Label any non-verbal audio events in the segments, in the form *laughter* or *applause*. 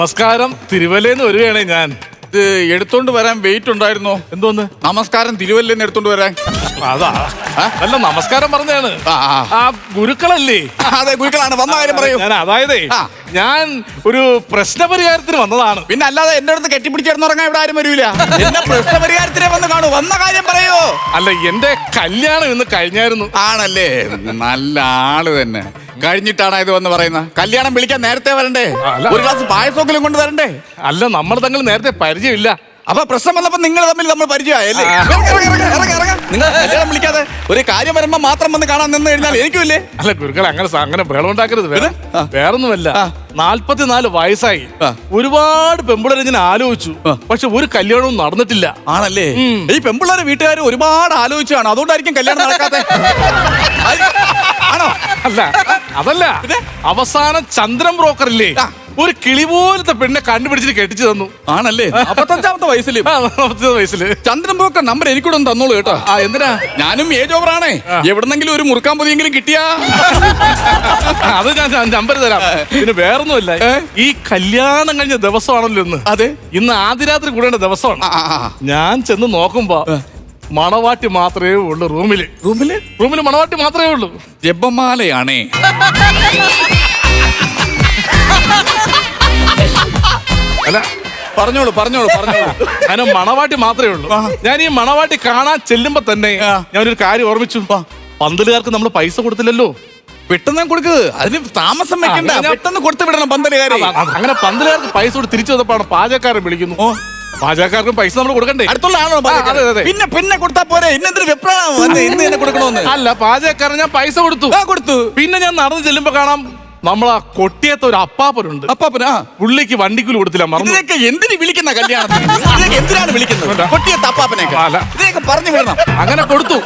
നമസ്കാരം. തിരുവല്ലേന്ന് വരികയാണേ ഞാൻ. ഇത് എടുത്തോണ്ട് വരാൻ വെയിറ്റ് ഉണ്ടായിരുന്നോ? എന്തോന്ന്? നമസ്കാരം തിരുവല്ലേന്ന് എടുത്തോണ്ട് വരാൻ. അതാ. നമസ്കാരം പറഞ്ഞാണ് ആ, ആ. ആ ഗുരുക്കളല്ലേ? ആ, അതെ ഗുരുക്കളാണ്. വന്ന കാര്യം പറയൂ. ഞാൻ അതായത് ആ. ഞാൻ ഒരു പ്രശ്നപരിഹാരത്തിന് വന്നതാണ്. പിന്നെ അല്ലാതെ എന്റെ അടുത്ത് കെട്ടിപ്പിടിച്ചിരുന്നുറങ്ങാൻ ഇവിടെ ആരും വരൂല. *laughs* പ്രശ്ന പരിഹാരത്തിനെ വന്ന് കാണൂ. വന്ന കാര്യം പറയൂ. അല്ല എന്റെ കല്യാണം ഇന്ന് കഴിഞ്ഞായിരുന്നു. ആണല്ലേ? നല്ല ആൾ തന്നെ. കഴിഞ്ഞിട്ടാണ് ഇത് വന്ന് പറയുന്നത്. കല്യാണം വിളിക്കാൻ നേരത്തെ വരണ്ടേ? അല്ല. ഒരു ഗ്ലാസ് പായസമെങ്കിലും കൊണ്ട് വരണ്ടേ അല്ല നമ്മൾ തങ്ങൾ നേരത്തെ പരിചയമില്ല. അപ്പൊ പ്രശ്നം വന്നപ്പോ നിങ്ങൾ തമ്മിൽ നമ്മൾ പരിചയമായല്ലേ? ഇറങ്ങ്, ഇറങ്ങ്, ഇറങ്ങ്, ഇറങ്ങ്, ഇറങ്ങ്. നിങ്ങൾ കല്യാണം വിളിക്കാതെ ഒരു കാര്യം വരുമ്പോ മാത്രം വന്ന് കാണാൻ നിന്ന് കഴിഞ്ഞാൽ എനിക്കുമില്ലേ അല്ല ഗുരുക്കൾ അങ്ങനെ സ- അങ്ങനെ ബഹളം ഉണ്ടാക്കരുത് വേറെ. ഒന്നുമല്ല വേറൊന്നുമല്ല. നാല്പത്തിനാല് വയസ്സായി. ഒരുപാട് പെമ്പിളരെ ഞാൻ ആലോചിച്ചു. പക്ഷെ ഒരു കല്യാണവും നടന്നിട്ടില്ല. ആണല്ലേ? ഈ പെമ്പിള്ളേരെ വീട്ടുകാർ ഒരുപാട് ആലോചിച്ചാണ്. അതുകൊണ്ടായിരിക്കും കല്യാണം നടക്കാത്തെ. ആണോ? അല്ല അതല്ല. അവസാനം ചന്ദ്രൻ ബ്രോക്കർ ഇല്ലേ ആ. ഒരു കിളി പോലത്തെ പെണ്ണെ കണ്ടുപിടിച്ചിട്ട് കെട്ടിച്ചു തന്നു. ആണല്ലേ? അപ്പത്തഞ്ചാമത്തെ വയസ്സിൽ വയസ്സിൽ നാപ്പത്തിയൊന്ന് വയസ്സിൽ. ചന്ദ്രൻ പോക്ക നമ്പർ എനിക്കൂടെ ഒന്ന് തന്നോളൂ കേട്ടോ. ആ എന്തിനാ? ഞാനും ഏജ് ഓവർ ആണേ എവിടെന്നെങ്കിലും ഒരു മുറുക്കാൻ പൊതിയെങ്കിലും കിട്ടിയാ. അത് ഞാൻ നമ്പർ തരാം. പിന്നെ വേറൊന്നുമില്ല? ഈ കല്യാണം കഴിഞ്ഞ ദിവസമാണല്ലോ ഇന്ന്. അതെ. ഇന്ന് ആദ്യ രാത്രി കൂടേണ്ട ദിവസമാണ്. ഞാൻ ചെന്ന് നോക്കുമ്പോ മണവാട്ടി മാത്രമേ ഉള്ളൂ റൂമിൽ. റൂമിൽ? റൂമിൽ മണവാട്ടി മാത്രമേ ഉള്ളൂ. ജപമാലയാണേ. *laughs* അല്ല പറഞ്ഞോളൂ പറഞ്ഞോളൂ പറഞ്ഞോളൂ. ഞാൻ മണവാട്ടി മാത്രമേ ഉള്ളൂ. ഞാൻ ഈ മണവാട്ടി കാണാൻ ചെല്ലുമ്പോ തന്നെ. ഞാനൊരു കാര്യം ഓർമ്മിച്ചു. പന്തലുകാർക്ക് നമ്മൾ പൈസ കൊടുത്തില്ലല്ലോ? പെട്ടെന്ന് കൊടുക്ക് അതിന് താമസം വെക്കണ്ട. പെട്ടെന്ന് കൊടുത്തു വിടണം പന്തലുകാരെ. അങ്ങനെ പന്തലുകാർക്ക് പൈസ കൊടുത്ത് തിരിച്ചു വന്നപ്പോഴാണ് പാചകക്കാരൻ വിളിക്കുന്നു. പാചകക്കാർക്കും പൈസ നമ്മൾ കൊടുക്കണ്ടേ? അടുത്തുള്ള ആണോ. പിന്നെ പിന്നെ കൊടുത്താ പോരെ. ഇന്നെന്തൊരു ഇന്ന് തന്നെ കൊടുക്കണോന്ന്. അല്ല പാചകക്കാരൻ ഞാൻ പൈസ കൊടുത്തു. കൊടുത്തു. പിന്നെ ഞാൻ നടന്നു ചെല്ലുമ്പോ കാണാം നമ്മളാ കൊട്ടിയത്തെ ഒരു അപ്പാപ്പനുണ്ട്. അപ്പാപ്പനാ? പുള്ളിക്ക് വണ്ടിക്കൂലി കൊടുത്തില്ല മറന്നു എന്തിനു എന്തിന് വിളിക്കുന്ന കല്യാണത്തിന്? ഇതിനൊക്കെ എന്തിനാണ് വിളിക്കുന്നത്? അല്ല. ഇതിനൊക്കെ പറഞ്ഞു വിടണം. അങ്ങനെ കൊടുത്തു.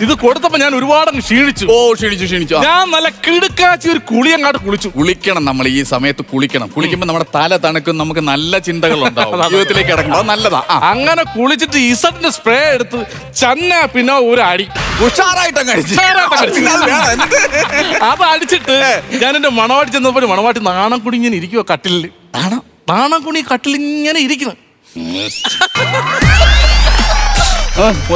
ഇത് കൊടുത്തപ്പോ ഞാൻ ഒരുപാട് ക്ഷീണിച്ചു. ഓ ക്ഷീണിച്ചു ക്ഷീണിച്ചു. ആ. ഞാൻ നല്ല കിടുക്കാച്ചി ഒരു കുളിയങ്ങാട്ട് കുളിച്ചു. കുളിക്കണം നമ്മൾ ഈ സമയത്ത് കുളിക്കണം. കുളിക്കുമ്പോൾ നമ്മുടെ തല തണുക്കും നമുക്ക് നല്ല ചിന്തകൾ ഉണ്ടാവും ജീവിതത്തിലേക്ക് ഇടക്കണം അത് നല്ലതാ. ആ, അങ്ങനെ കുളിച്ചിട്ട് ഇസഡിന്റെ സ്പ്രേ എടുത്ത് ചന്ന പിന്നെ ഒരു അടി. ഉഷാറായിട്ട് അത് അടിച്ചിട്ട് ഞാൻ എന്റെ മണവാട്ടി ചെന്നപ്പോ മണവാട്ടി നാണം കുടി ഇങ്ങനെ ഇരിക്കുവോ കട്ടിലിൽ? നാണം കുണി കട്ടിൽ ഇങ്ങനെ ഇരിക്കുന്നു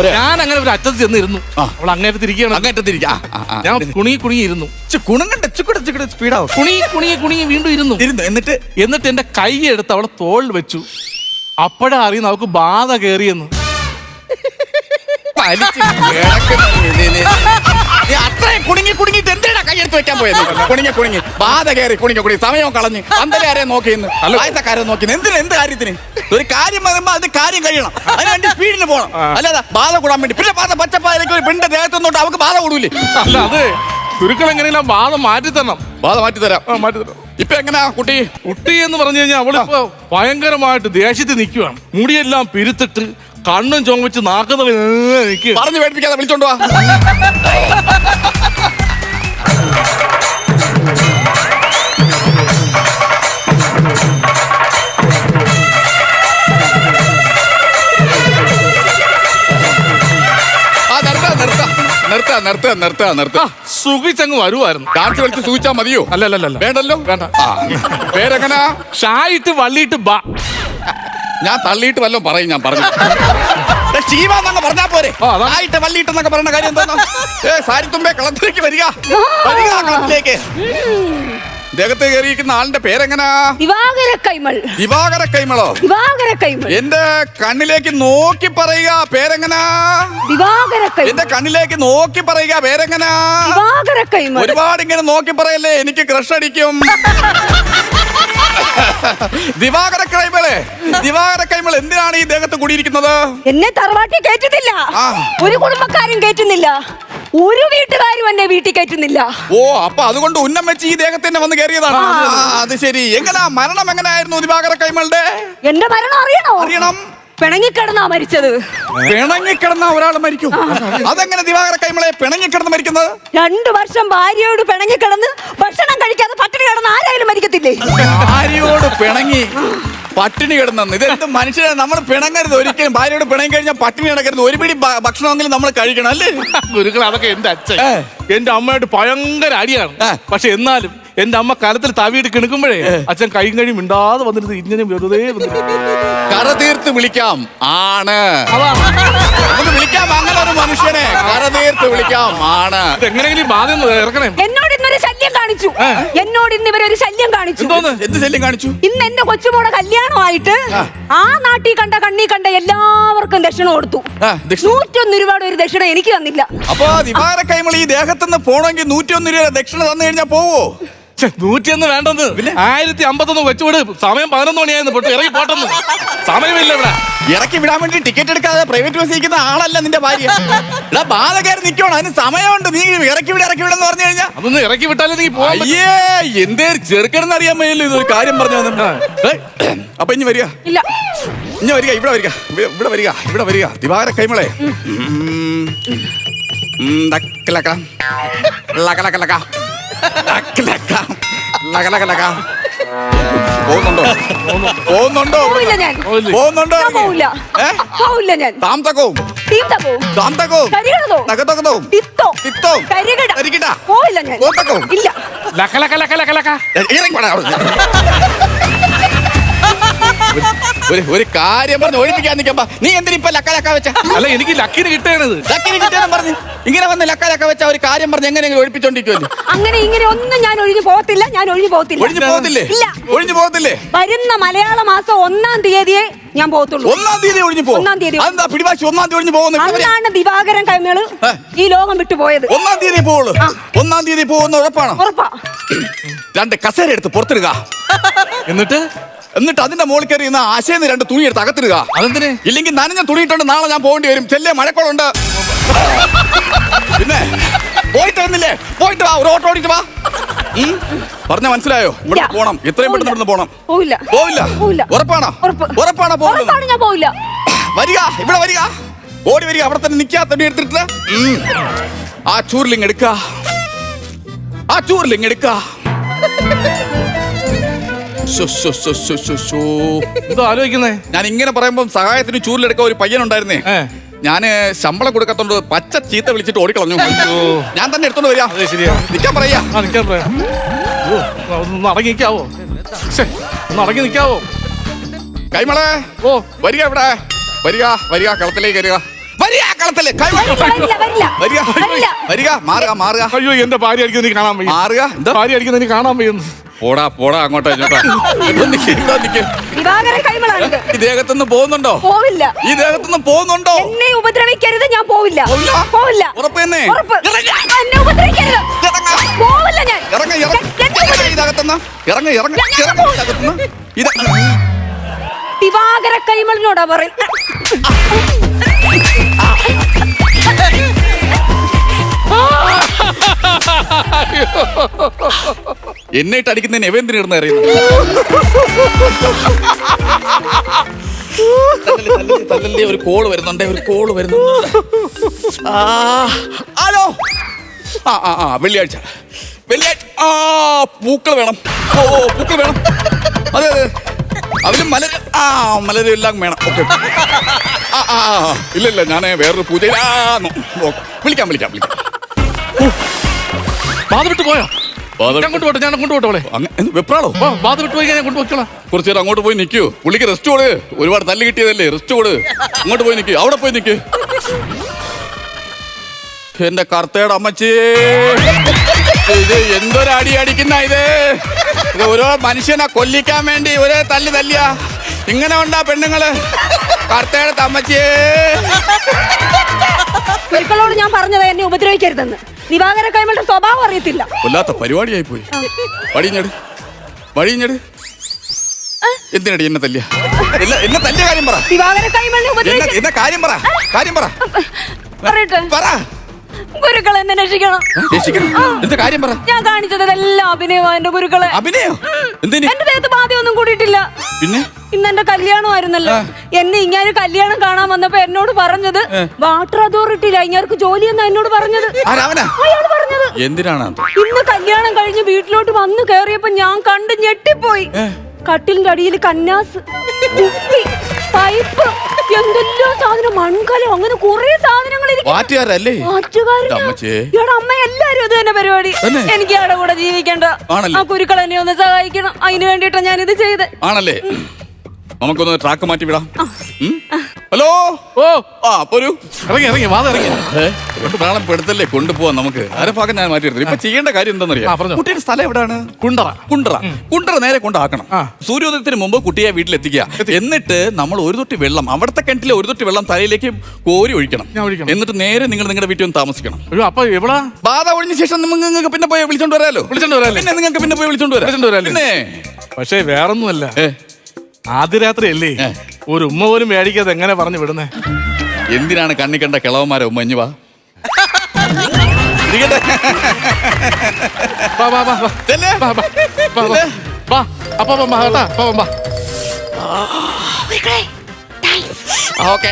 ഞാൻ അങ്ങനെ ഒരു അറ്റത്ത് ചെന്നിരുന്നു. ഇരുന്നു അവൾ അങ്ങേറ്റത്ത് ഇരിക്കുകയാണ്. അങ്ങേറ്റത്തിരിക്ക. ആ, ആ, ആ. ഞാൻ കുണി കുണി ഇരുന്നു. കുണുങ്ങണ്ട. ചിക്കുടെ ചിക്കുടെ സ്പീഡാവും കുണി കുണി കുണി വീണ്ടും ഇരുന്നു. ഇരുന്നു. എന്നിട്ട്? എന്നിട്ട് എന്റെ കൈ എടുത്ത് അവളെ തോൾ വെച്ചു. അപ്പോഴാ അറിയുന്ന അവൾക്ക് ബാധ കയറിയെന്ന് വലിച്ച് നീ- *laughs* അത്രയും കുടുങ്ങി കുടുങ്ങിട്ട് എന്തിനാ കയ്യെടുത്ത് വെക്കാൻ പോയത്? കുടുങ്ങി കുടുങ്ങി. ബാധ കയറി കുടുങ്ങി കുടുങ്ങി. സമയം കളഞ്ഞ് പന്തലാരെ നോക്കിയെന്ന് വായത്തക്കാരെ നോക്കിയെന്ന് എന്തിനു എന്ത് കാര്യത്തിന്? ഒരു കാര്യം പറയുമ്പോ അത് കാര്യം കഴിയണം. അതിന് വേണ്ടി സ്പീഡിന് പോകണം അല്ലാതെ ബാധ കൂടാൻ വേണ്ടി. പിന്നെ ബാധ പച്ചപ്പാലേക്ക് ഒരു പെണ്ണിന്റെ ദേഹത്ത് അവക്ക് അവർക്ക് ബാധ കൂടൂലേ? അല്ല അത് ചുരുക്കൾ എങ്ങനെയെല്ലാം ബാധ മാറ്റി തരണം ബാധ മാറ്റി തരാം മാറ്റി തരണം ഇപ്പൊ എങ്ങനെയാ കുട്ടി? കുട്ടി എന്ന് പറഞ്ഞു കഴിഞ്ഞാൽ അവളിപ്പോ ഭയങ്കരമായിട്ട് ദേഷ്യത്തിൽ നിൽക്കുവാണ്. മുടിയെല്ലാം പിരുത്തിട്ട് കണ്ണും ചുമച്ച് നാക്കുന്ന പറഞ്ഞു പേടിപ്പിക്കാതെ വിളിച്ചോണ്ട് വാ. ആ നിർത്താ നിർത്താ. നിർത്താ നിർത്താ നിർത്താ നിർത്താ. സുഖിച്ചങ്ങ് വരുമായിരുന്നു ഡാൻസ് കളിച്ച് സൂചിച്ചാ മതിയോ? അല്ല അല്ല അല്ല, അല്ല വേണ്ടല്ലോ? വേണ്ട. പേരെങ്ങനാ? ഷായിട്ട് വള്ളിയിട്ട് ബാ. ഞാൻ തള്ളിയിട്ട് വല്ലതും പറയും ഞാൻ പറഞ്ഞു. പോരെ. ആയിട്ട് പറയുന്ന കാര്യം എന്താ ഏ സാരിത്തുമ്പേ കളത്തിലേക്ക് വരിക. വരിക കളത്തിലേക്ക്. ദേഹത്ത് കയറിയിരിക്കുന്ന ആളിന്റെ പേരെങ്ങനാ? ദിവാകര കൈമൾ. ദിവാകര കൈമളോ? ദിവാകര കൈമൾ. എന്റെ കണ്ണിലേക്ക് നോക്കി പറയുക പേരെങ്ങനാ? ദിവാകര കൈമൾ. എന്റെ കണ്ണിലേക്ക് നോക്കി പറയുക പേരെങ്ങനാ? ദിവാകര കൈമൾ. ഒരുപാട് ഇങ്ങനെ നോക്കി പറയല്ലേ എനിക്ക് ക്രഷ് അടിക്കും *laughs* ദിവാകര കൈമളെ. ദിവാകര കൈമൾ എന്തിനാണ് ഈ ദേഹത്ത് കൂടിയിരിക്കുന്നത്? എന്നെ തറവാട്ടി കയറ്റുന്നില്ല. ഒരു കുടുംബക്കാരും കയറ്റുന്നില്ല. ഒരു വീട്ടുകാരും എന്നെ വീട്ടിൽ കയറ്റുന്നില്ല. ഓ അപ്പൊ അതുകൊണ്ട് ഉന്നം വെച്ച് ഈ ദേഹത്തിന് വന്ന് കയറിയതാണ്. അത് ശരി. എങ്ങനാ മരണം എങ്ങനെയായിരുന്നു ദിവാകര കൈമളുടെ? എന്റെ മരണം അറിയണോ? അറിയണം. പിണങ്ങിക്കിടന്നാ മരിച്ചത്. പിണങ്ങിക്കിടന്ന ഒരാൾ മരിക്കും. അതെങ്ങനെ ദിവാകര കൈമളെ പിണങ്ങിക്കിടന്ന് മരിക്കുന്നത്? രണ്ടു വർഷം ഭാര്യയോട് പിണങ്ങിക്കിടന്ന് ഭക്ഷണം കഴിക്കാതെ പട്ടിണി ഭാര്യയോട് പിണങ്ങി പട്ടിണി കിടന്നു ഇതെന്ത് മനുഷ്യരെ നമ്മൾ പിണങ്ങരുത് ഒരിക്കലും. ഭാര്യയോട് പിണങ്ങി കഴിഞ്ഞാൽ പട്ടിണി കിടക്കരുത്. ഒരു പിടി ഭ- ഭക്ഷണമെങ്കിലും നമ്മൾ കഴിക്കണം അല്ലേ? ഗുരുക്കൾ അതൊക്കെ എന്റെ അച്ഛൻ. ഏ. എന്റെ അമ്മയായിട്ട് ഭയങ്കര അടിയാണ്. പക്ഷെ എന്നാലും എന്റെ അമ്മ കലത്തിൽ തവിയിട്ട് കിണുക്കുമ്പോഴേ അച്ഛൻ കൈയും കഴിയും മിണ്ടാതെ വന്നിരുന്നത് ഇങ്ങനെ വെറുതെ. കറ തീർത്ത് വിളിക്കാം. ആണ്. അതാ. നമുക്ക് വിളിക്കാം. അങ്ങനെ ഒരു മനുഷ്യനെ കറ തീർത്ത് വിളിക്കാം. ആണ്. എങ്ങനെയെങ്കിലും ബാധ ഇറക്കണേ. എന്നോട് ഇന്നൊരു ശല്യം കാണിച്ചു. എന്നോട് ഇന്ന് ഇവരൊരു ശല്യം കാണിച്ചു. എന്തോന്ന്? എന്ത് ശല്യം കാണിച്ചു? ഇന്ന് എന്റെ കൊച്ചുമോടെ കല്യാണമായിട്ട് ആ. നാട്ടിൽ കണ്ട കണ്ണി കണ്ട എല്ലാവർക്കും ദക്ഷിണ കൊടുത്തു. ആ, ദക്ഷിണ. നൂറ്റൊന്ന് രൂപയുടെ ഒരു ദക്ഷിണ എനിക്ക് തന്നില്ല. അപ്പൊ ദിവാര കൈമൾ ഈ ദേഹത്തുനിന്ന് പോണെങ്കിൽ നൂറ്റിയൊന്ന് രൂപ ദക്ഷിണ തന്നു കഴിഞ്ഞാൽ പോവോ? നൂറ്റിയൊന്ന് വേണ്ടെന്ന് ആയിരത്തി അമ്പത്തൊന്ന് വെച്ചുവിട് സമയം പതിനൊന്ന് മണിയായിരുന്നു പൊട്ടി ഇറങ്ങി പോട്ടെന്ന് സമയമില്ല ഇവിടെ ഇറക്കി വിടാൻ വേണ്ടി ടിക്കറ്റ് എടുക്കാതെ പ്രൈവറ്റ് ബസ് ഇരിക്കുന്ന ആളല്ല നിന്റെ ഭാര്യ ഇവിടെ ബാധ കയറി നിൽക്കണം അതിന് സമയമുണ്ട് നീ ഇറക്കി വിട ഇറക്കി വിടെന്ന് പറഞ്ഞു കഴിഞ്ഞാൽ അതൊന്ന് ഇറക്കി വിട്ടാലേ നീ. അയ്യേ എന്തേ ചെറുക്കണെന്ന് അറിയാൻ മേലോ ഇതൊരു കാര്യം പറഞ്ഞു അപ്പൊ ഇനി വരിക ഇല്ല ഇനി വരിക ഇവിടെ വരിക ഇവിടെ- വരിക ഇവിടെ വരിക ദിവാര കൈമളെ. ലക്ക, ലക്ക, ലക്ക. പോകുന്നുണ്ടോ? പോകുന്നുണ്ടോ? പോവില്ല ഞാൻ? പോകുന്നുണ്ടോ? ഞാൻ പോവില്ല. ഏ? പോവില്ല ഞാൻ. താം തക്കവും തീം തകവും. താം തക്കവും കരികടതോ തകത്തക്കവും തിത്തോ? തിത്തോ. കരികട കരികിട പോവില്ല ഞാൻ. പോത്തക്കോ? ഇല്ല. ലക്ക ലക്ക ലക്ക ലക്ക ലക്ക. ഇറങ്ങി പോടാ അവിടുന്ന്. *laughs* ഒരു ഒരു കാര്യം പറഞ്ഞ് ഒഴിപ്പിക്കാൻ നിൽക്കുമ്പോ നീ എന്തിനാ ഇപ്പൊ ലക്ക ലക്ക വെച്ച? അല്ല എനിക്ക് ലക്കിന് കിട്ടേണത്. ലക്കിന് കിട്ടിയെന്ന് പറഞ്ഞ്. ഇങ്ങനെ വന്ന് ലക്ക ലക്ക വെച്ച ഒരു കാര്യം പറഞ്ഞ് എങ്ങനെയെങ്കിലും ഒഴിപ്പിച്ചോണ്ടിരിക്കുമല്ലോ അങ്ങനെ ഇങ്ങനെ ഒന്നും ഞാൻ ഒഴിഞ്ഞു പോകത്തില്ല ഞാൻ ഒഴിഞ്ഞു പോകത്തില്ല. ഒഴിഞ്ഞു പോകത്തില്ലേ? ഇല്ല. ഒഴിഞ്ഞു പോകത്തില്ലേ? വരുന്ന മലയാള മാസം ഒന്നാം തീയതിയെ ഞാൻ പോകത്തുള്ളൂ. ഒന്നാം തീയതി ഒഴിഞ്ഞു പോകും ഒന്നാം തീയതി. അതെന്താ പിടിവാശി ഒന്നാം തീയതി ഒഴിഞ്ഞു പോകുന്നു? ദിവാകരൻ കൈമേൾ. ഈ ലോകം വിട്ടു പോയത്. ഒന്നാം തീയതി പോവുള്ളൂ. ഒന്നാം തീയതി പോകുന്ന ഉറപ്പാണോ? ഉറപ്പാ. രണ്ട് കസേര എടുത്ത് പുറത്തിടുക. എന്നിട്ട്? എന്നിട്ട് അതിന്റെ മുകളിൽ കയറി ഇന്ന് ആശയെന്ന് രണ്ട് തുണി എടുത്ത് അകത്തിടുക. അതെന്തിന്? ഇല്ലെങ്കിൽ നനഞ്ഞ തുണിയിട്ടുണ്ട് നാളെ ഞാൻ പോകേണ്ടി വരും. ചെല്ലേ മഴക്കോളുണ്ട്. പിന്നെ പോയിട്ട് വന്നില്ലേ പോയിട്ട് വാ ഒരു ഓട്ടോ ഓടിയിട്ട് വാ. ഉം? പറഞ്ഞ മനസ്സിലായോ? ഇവിടെ പോണം. ഇത്രയും പെട്ടെന്ന് ഇവിടുന്ന് പോണം. പോവില്ല. പോവില്ല. പോവില്ല. ഉറപ്പാണോ? ഉറപ്പ്. ഉറപ്പാണോ പോവില്ല. വരിക ഇവിടെ വരിക. ഓടി വരിക. അവിടെ തന്നെ നിക്കാ തുണി എടുത്തിട്ട്. ആ ചൂരിലിങ് എടുക്ക ആ ചൂരിലിങ് എടുക്ക എന്തോ ആലോചിക്കുന്നേ. ഞാൻ ഇങ്ങനെ പറയുമ്പോൾ സഹായത്തിന് ചൂരിലെടുക്കാൻ ഒരു പയ്യനുണ്ടായിരുന്നേ. ഏ. ഞാൻ ശമ്പളം കൊടുക്കത്തോണ്ട് പച്ച ചീത്ത വിളിച്ചിട്ട് ഓടിക്കളഞ്ഞു. ഞാൻ തന്നെ എടുത്തോണ്ട് വരിക അതെ ശരിയാ. നിൽക്കാൻ പറയാ. ആ നിൽക്കാൻ പറയാം. ഓ, ഒന്ന് അടങ്ങി നിൽക്കാവോ ശ്ശെ, ഒന്ന് അടങ്ങി നിൽക്കാവോ കൈമളെ ഓ. വരിക ഇവിടെ. വരിക വരിക കളത്തിലേക്ക് വരിക. വരിക കളത്തിൽ. കൈമള വരില്ല വരില്ല. വരിക വരില്ല. വരിക മാറുക മാറുക. അയ്യോ എന്റെ ഭാര്യ അടിക്കുന്നത് എനിക്ക് കാണാൻ വയ്യ. മാറുക എന്താ? ഭാര്യ അടിക്കുന്നത് എനിക്ക് കാണാൻ വയ്യുന്നു. പോടാ പോടാ അങ്ങോട്ടോ ഇങ്ങോട്ടോ ഇവിടെ നിക്ക്, ഇവിടെ നിക്ക്. ദിവാകരൻ ഈ ദേഹത്തുനിന്ന് പോകുന്നുണ്ടോ? പോവില്ല. ഈ ദേഹത്തുനിന്ന് പോകുന്നുണ്ടോ? എന്നെ ഉപദ്രവിക്കരുത് ഞാൻ പോവില്ല. പോവില്ല? പോവില്ല. ഉറപ്പ് എന്നെ ഉറപ്പ്. ഇറങ്ങ്. എന്നെ ഉപദ്രവിക്കരുത്. ഇറങ്ങ്. പോവില്ല ഞാൻ. ഇറങ്ങ ഇറങ്ങ. ഇതകത്തുന്ന? ഇറങ്ങ ഇറങ്ങ ഇറങ്ങ. ഇതകത്തുന്ന? ഇത്. ദിവാകര കൈമളിനോടാ പറയുന്നത്. എന്നെ ഇട്ട് അടിക്കുന്നതിന് എവന്തിന് ഇടുന്ന അറിയുന്നു തല്ലല്ലേ, ഒരു കോൾ വരുന്നുണ്ടേ ഒരു കോൾ വരുന്നുണ്ട് ആ, ഹലോ ആ ആ ആ വെള്ളിയാഴ്ച വെള്ളിയാഴ്ച ആ പൂക്കൾ വേണം ഓ പൂക്കൾ വേണം അതെ അതെ അതിലും മലര് ആ മലര് എല്ലാം വേണം ഓക്കെ ആ ആ ആ, ഇല്ല ഇല്ല ഞാൻ വേറൊരു പൂജയിലാന്നു ഓ, വിളിക്കാം വിളിക്കാം വിളിക്കാം ബാധ വിട്ട് പോയോ? ഞാൻ കൊണ്ടുപോട്ടെ ഞാൻ കൊണ്ടുപോട്ടെ അവളെ. അങ്ങ് വെപ്രാളോ? ഓ വിട്ട് പോയി ഞാൻ കൊണ്ടുപോയിക്കോളാം കുറച്ചു നേരം അങ്ങോട്ട് പോയി നിൽക്കൂ പുള്ളിക്ക് റെസ്റ്റ് കൊടു ഒരുപാട് തല്ല് കിട്ടിയതല്ലേ റെസ്റ്റ് കൊടു അങ്ങോട്ട് പോയി നിൽക്കൂ അവിടെ പോയി നിൽക്കൂ എന്റെ കർത്തയുടെ അമ്മച്ചി. ഇത് എന്തൊരു അടി അടിക്കുന്ന ഇത്? ഓരോ മനുഷ്യനെ കൊല്ലിക്കാൻ വേണ്ടി ഒരേ തല്ല് തല്ലിയ. ഇങ്ങനെ ഉണ്ടാ പെണ്ണുങ്ങൾ. കർത്തയുടെ അമ്മച്ചിയെ. ഒരിക്കലോട് ഞാൻ പറഞ്ഞത് എന്നെ ഉപദ്രവിക്കരുതെന്ന്. ദിവാകര കൈമളുടെ സ്വഭാവം അറിയത്തില്ല. കൊല്ലാത്ത പരിപാടിയായി പോയി വഴിഞ്ഞട്. വഴിഞ്ഞട്. എന്തിനടി എന്നെ തല്ലിയ? എന്നെ തല്ലിയ കാര്യം പറ. ദിവാകര കൈമളിനെ എന്നെ ഉപദ്രവിക്ക എന്നെ കാര്യം പറ. കാര്യം പറ. പറയട്ടെ. പറ. ഗുരുക്കളെ എന്നെ രക്ഷിക്കണം. രക്ഷിക്കണം. എന്ത് കാര്യം പറ? ഞാൻ കാണിച്ചത് എല്ലാം അഭിനയമാണ് എന്റെ ഗുരുക്കളെ. അഭിനയോ? എന്തിന്? എന്റെ ദേഹത്ത് ബാധ്യമൊന്നും കൂടിയിട്ടില്ല. പിന്നെ? ഇന്ന് എന്റെ കല്യാണമായിരുന്നല്ലോ. എന്നെ ഇങ്ങനെ കല്യാണം കാണാൻ വന്നപ്പോ എന്നോട് പറഞ്ഞത് വാട്ടർ അതോറിറ്റിയില ഇങ്ങാർക്ക് ജോലി എന്നാ എന്നോട് പറഞ്ഞത്. അയാൾ പറഞ്ഞത്. എന്തിനാണ്? ഇന്ന് കല്യാണം കഴിഞ്ഞ് വീട്ടിലോട്ട് വന്നു കേറിയപ്പോ ഞാൻ കണ്ട് ഞെട്ടിപ്പോയി. കട്ടിലിന്റെ അടിയിൽ കന്നാസ് പൈപ്പ് എന്തെല്ലോ സാധനം മൺകലം അങ്ങനെ കുറെ സാധനങ്ങൾ എല്ലാരും ഇത് തന്നെ പരിപാടി? എനിക്ക് അവിടെ കൂടെ ജീവിക്കണ്ട. ആ കുരുക്കൾ എന്നെ ഒന്ന് സഹായിക്കണം. അതിന് വേണ്ടിട്ടാ ഞാൻ ഇത് ചെയ്ത്. ആണല്ലേ? നമുക്കൊന്ന് ട്രാക്ക് മാറ്റി വിടാം. ഉം? ഹലോ? ഓ. ആ പോരൂ. ഇറങ്ങി ഇറങ്ങി വാദം ഇറങ്ങി. കൊണ്ട് നാളെ പെടുത്തല്ലേ? കൊണ്ടുപോവാൻ നമുക്ക്. ആരെ ഭാഗം ഞാൻ മാറ്റി എടുത്തില്ല. ഇപ്പൊ ചെയ്യേണ്ട കാര്യം ആ, എന്താണെന്നറിയാം പറഞ്ഞോ. കുട്ടിയുടെ സ്ഥലം എവിടെയാണ് കുണ്ടറ. കുണ്ടറ. കുണ്ടറ നേരെ കൊണ്ടാക്കണം. ആ. സൂര്യോദയത്തിന് മുമ്പ് കുട്ടിയെ വീട്ടിലെത്തിക്കുക. എന്നിട്ട് നമ്മൾ ഒരു തൊട്ടി വെള്ളം അവിടുത്തെ കിണറ്റിലെ ഒരു തൊട്ടി വെള്ളം തലയിലേക്ക് കോരി ഒഴിക്കണം. ഞാൻ ഒഴിക്കണം. എന്നിട്ട് നേരെ നിങ്ങൾ നിങ്ങളുടെ വീട്ടിൽ ഒന്ന് താമസിക്കണം. അയ്യോ അപ്പൊ എവിടാ? ബാധ ഒഴിഞ്ഞ ശേഷം നിങ്ങൾക്ക് പിന്നെ പോയി വിളിച്ചോണ്ട് വരാലോ. വിളിച്ചോണ്ട് വരാല്ലേ? പിന്നെ നിങ്ങൾക്ക് പിന്നെ പോയി വിളിച്ചോണ്ട് വരാം. വിളിച്ചോണ്ട് വരാല്ലേ? പിന്നെ. പക്ഷേ വേറൊന്നുമല്ല. ഏ, ആദ്യ രാത്രി അല്ലേ ഒരു ഉമ്മ പോലും മേടിക്കാതെ എങ്ങനെ പറഞ്ഞു വിടുന്നേ? എന്തിനാണ് കണ്ണി കണ്ട കിളവന്മാരെ വാ? ഇരിക്കട്ടെ. വാ വാ വാ വാ. വാ വാ വാ വാ. വാ അപ്പൊ വാ വാ കേട്ടാ വാ വാ. ആ, ഓക്കെ.